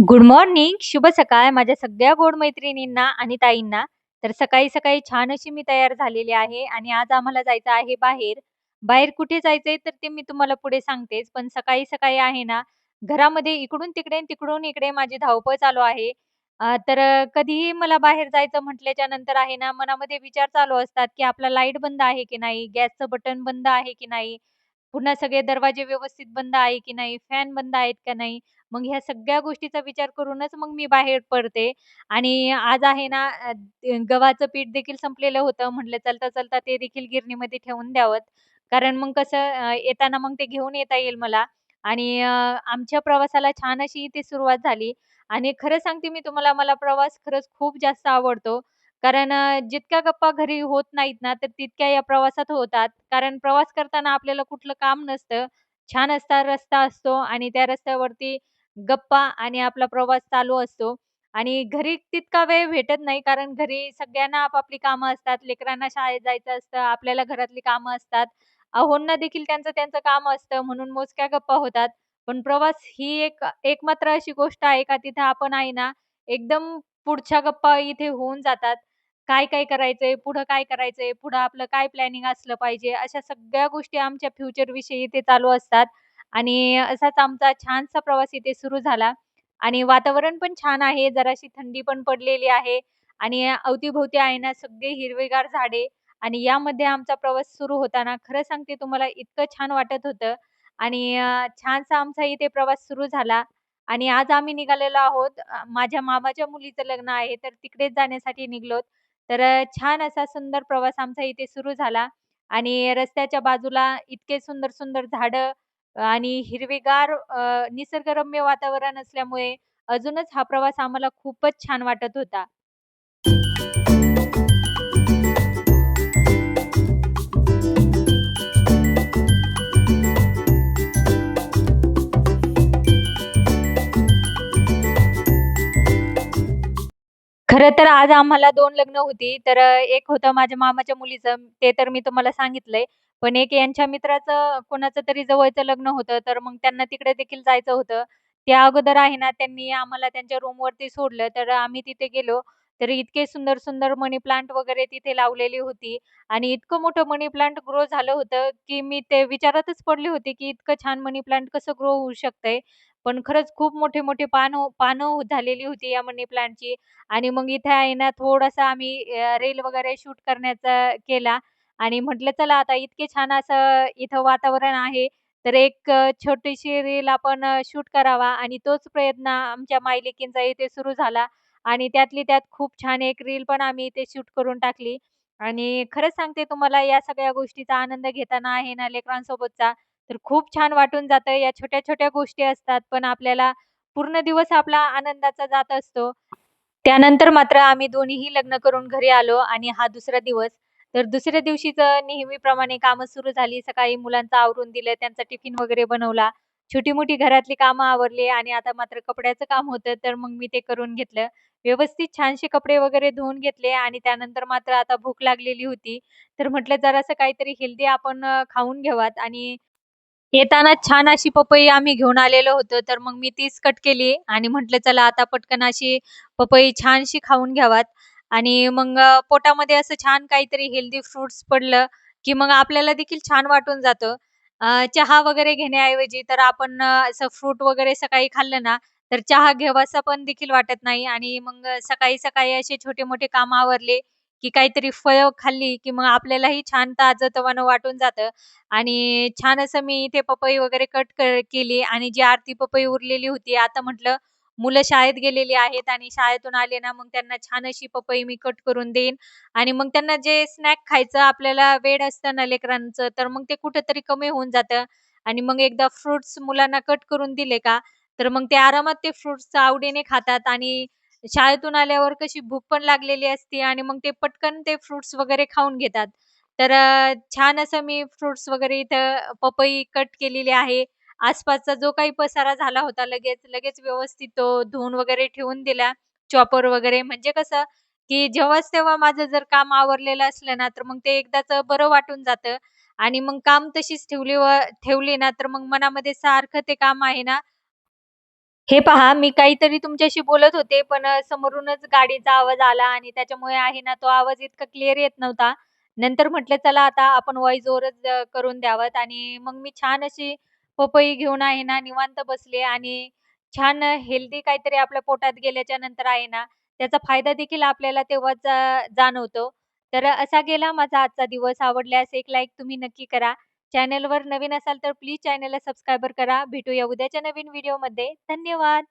Good morning, शुभ सकाळ माझ्या सगळ्या गोड मैत्रिणींना आणि ताईंना. तर सकाळी-सकाळी छान अशी मी तयार झालेली आहे आणि आज आम्हाला जायचं आहे बाहेर. बाहेर कुठे जायचंय तर ते मी तुम्हाला पुढे सांगतेच. पण सकाळी-सकाळी आहे ना, घरामध्ये इकडून-तिकडे तिकडून इकडे माझी धावपळ चालू आहे. तर कधीही मला बाहेर जायचं म्हटल्याच्या नंतर आहे ना, मनामध्ये विचार चालू असतात, की आपला लाइट बंद आहे की नाही? गॅसचं बटन बंद आहे की नाही? पुन्हा सगळे दरवाजे व्यवस्थित बंद आहे की नाही? फॅन बंद आहेत का नाही? मग ह्या सगळ्या गोष्टीचा विचार करूनच मग मी बाहेर पडते आणि आज आहे ना अ, गव्हाचं पीठ देखील संपलेलं होतं. म्हटलं चलता-चलता ते देखील गिरणीमध्ये ठेवून द्यावं. कारण मग कसं अ, येताना मग ते घेऊन येता येईल मला आणि अ, आमच्या प्रवासाला छान अशी इथे सुरुवात झाली आणि खरं सांगते मी तुम्हाला, मला प्रवास खरंच खूप जास्त आवडतो. कारण अ, जितक्या गप्पा घरी होत नाहीत ना, तर तितक्या या प्रवासात होतात. कारण प्रवास करताना आपल्याला कुठलं काम नसतं. छान असा रस्ता असतो आणि त्या रस्त्यावरती गप्पा आणि आपला प्रवास चालू असतो आणि घरी तितका वेळ भेटत नाही कारण घरी सगळ्यांना आपापली कामं असतात. लेकरांना शाळेत जायचं असतं, आपल्याला घरातली कामं असतात. अहोंना देखील त्यांचं त्यांचं काम असतं म्हणून मोजक्या गप्पा होतात. पण प्रवास ही एक एकमात्र अशी गोष्ट आहे का तिथे आपण आहे ना, एकदम पुढच्या गप्पा इथे होऊन जातात. काय-काय करायचंय, पुढं काय करायचंय, पुढं आपलं काय प्लॅनिंग असलं पाहिजे, अशा सगळ्या गोष्टी आमच्या फ्युचरविषयी इथे चालू असतात. आणि असाच आमचा छानसा प्रवास इथे सुरू झाला आणि वातावरण पण छान आहे. जराशी थंडी पण पडलेली आहे आणि अवतीभोवती आहे ना सगळे हिरवेगार झाडे आणि यामध्ये आमचा प्रवास सुरू होताना खरं सांगते तुम्हाला इतकं छान वाटत होतं आणि छानसा आमचा इथे प्रवास सुरू झाला आणि आज आम्ही निघालेलो आहोत. माझ्या मामाच्या मुलीचं लग्न आहे, तर तिकडेच जाण्यासाठी निघलोत तर छान असा सुंदर प्रवास आमचा इथे सुरू झाला आणि रस्त्याच्या बाजूला इतके सुंदर-सुंदर झाडं आणि हिरवेगार निसर्गरम्य वातावरण असल्यामुळे अजूनच हा प्रवास आम्हाला खूपच छान वाटत होता. खर तर आज आम्हाला दोन लग्न होती. तर एक होतं माझ्या मामाच्या मुलीचं, ते तर मी तुम्हाला सांगितलंय. पण एक यांच्या मित्राचं कोणाचं तरी जवळचं लग्न होतं, तर मग त्यांना तिकडे देखील जायचं होतं. त्या अगोदर आहे ना, त्यांनी आम्हाला त्यांच्या रूमवरती सोडलं. तर आम्ही तिथे गेलो, तर इतके सुंदर-सुंदर मनी प्लांट वगैरे तिथे लावलेली होती आणि इतकं मोठं मनी प्लांट ग्रो झालं होतं, की मी ते विचारातच पडले होते, की इतकं छान मनी प्लांट कसं ग्रो होऊ शकतंय. पण खरंच खूप मोठे-मोठे पानं पानं हो, झालेली होती या मनी प्लांटची आणि मग इथे आहे ना थोडासा आम्ही अ, रील वगैरे शूट करण्याचा केला आणि म्हटलं चला आता इतके छान असं इथं वातावरण आहे, तर एक छोटीशी रील आपण शूट करावा आणि तोच प्रयत्न आमच्या मायलेकींचा इथे सुरू झाला आणि त्यातली त्यात खूप छान एक रील पण आम्ही इथे शूट करून टाकली आणि खरंच सांगते तुम्हाला या सगळ्या गोष्टीचा आनंद घेताना आहे ना लेकरांसोबतचा, तर खूप छान वाटून जातं. या छोट्या-छोट्या गोष्टी असतात, पण आपल्याला पूर्ण दिवस आपला आनंदाचा जात असतो. त्यानंतर मात्र आम्ही दोन्हीही लग्न करून घरी आलो आणि हा दुसरा दिवस. तर दुसऱ्या दिवशीचं नेहमीप्रमाणे कामं सुरू झाली. सकाळी मुलांचं आवरून दिलं, त्यांचा टिफिन वगैरे बनवला. छोटी-मोठी घरातली कामं आवरली आणि आता मात्र कपड्याचं काम होतं, तर मग मी ते करून घेतलं. व्यवस्थित छानसे कपडे वगैरे धुवून घेतले आणि त्यानंतर मात्र आता भूक लागलेली होती. तर म्हटलं जरासं काहीतरी हेल्दी आपण खाऊन घेवात आणि येताना छान अशी पपई आम्ही घेऊन आलेलो होतो, तर मग मी तीच कट केली आणि म्हटलं चला आता पटकन अशी पपई छानशी खाऊन घ्यावात आणि मग पोटामध्ये असं छान काहीतरी हेल्दी फ्रुट्स पडलं, की मग आपल्याला देखील छान वाटून जातं. चहा वगैरे घेण्याऐवजी तर आपण असं फ्रूट वगैरे सकाळी खाल्लं ना, तर चहा घेवासा पण देखील वाटत नाही आणि मग सकाळी-सकाळी असे छोटे-मोठे काम आवरले, की काहीतरी फळं खाल्ली, की मग आपल्यालाही छान ताजतवानं वाटून जातं. आणि छान असं मी इथे पपई वगैरे कट केली आणि जी आरती पपई उरलेली होती, आता म्हटलं मुलं शाळेत गेलेली आहेत आणि शाळेतून आले ना, मग त्यांना छान अशी पपई मी कट करून देईन आणि मग त्यांना जे स्नॅक खायचं आपल्याला वेळ असतं ना लेकरांचं, तर मग ते कुठंतरी कमी होऊन जातं आणि मग एकदा फ्रुट्स मुलांना कट करून दिले का, तर मग ते आरामात ते फ्रुट्स आवडीने खातात आणि शाळेतून आल्यावर कशी भूक पण लागलेली असते आणि मग ते पटकन ते फ्रुट्स वगैरे खाऊन घेतात. तर छान असं मी फ्रुट्स वगैरे इथं पपई कट केलेली आहे. आसपासचा जो काही पसारा झाला होता लगेच, लगेच व्यवस्थित तो धुवून वगैरे ठेवून दिला. चॉपर वगैरे म्हणजे कसं, की जेव्हाच तेव्हा माझं जर काम आवरलेलं असलं ना, तर मग ते एकदाच बरं वाटून जातं आणि मग काम तशीच ठेवली व ठेवली ना, तर मग मनामध्ये सारखं ते काम आहे ना हे पहा, मी काहीतरी तुमच्याशी बोलत होते, पण समोरूनच गाडीचा आवाज आला आणि त्याच्यामुळे आहे ना, तो आवाज इतका क्लिअर येत नव्हता. नंतर म्हटलं, चला आता आपण व्हॉईस ओव्हरच करून द्यावं आणि मग मी छान अशी पपई घेऊन आहे ना, निवांत बसले आणि छान हेल्दी काहीतरी आपल्या पोटात गेल्याच्यानंतर आहे ना, त्याचा फायदा देखील आपल्याला तेव्हाच जाणवतो. तर असा गेला माझा आजचा दिवस. आवडल्यास एक लाईक तुम्ही नक्की करा. चॅनलवर नवीन असाल तर प्लीज चॅनलला सबस्क्राईबर करा. भेटूया उद्याच्या नवीन व्हिडिओमध्ये. धन्यवाद.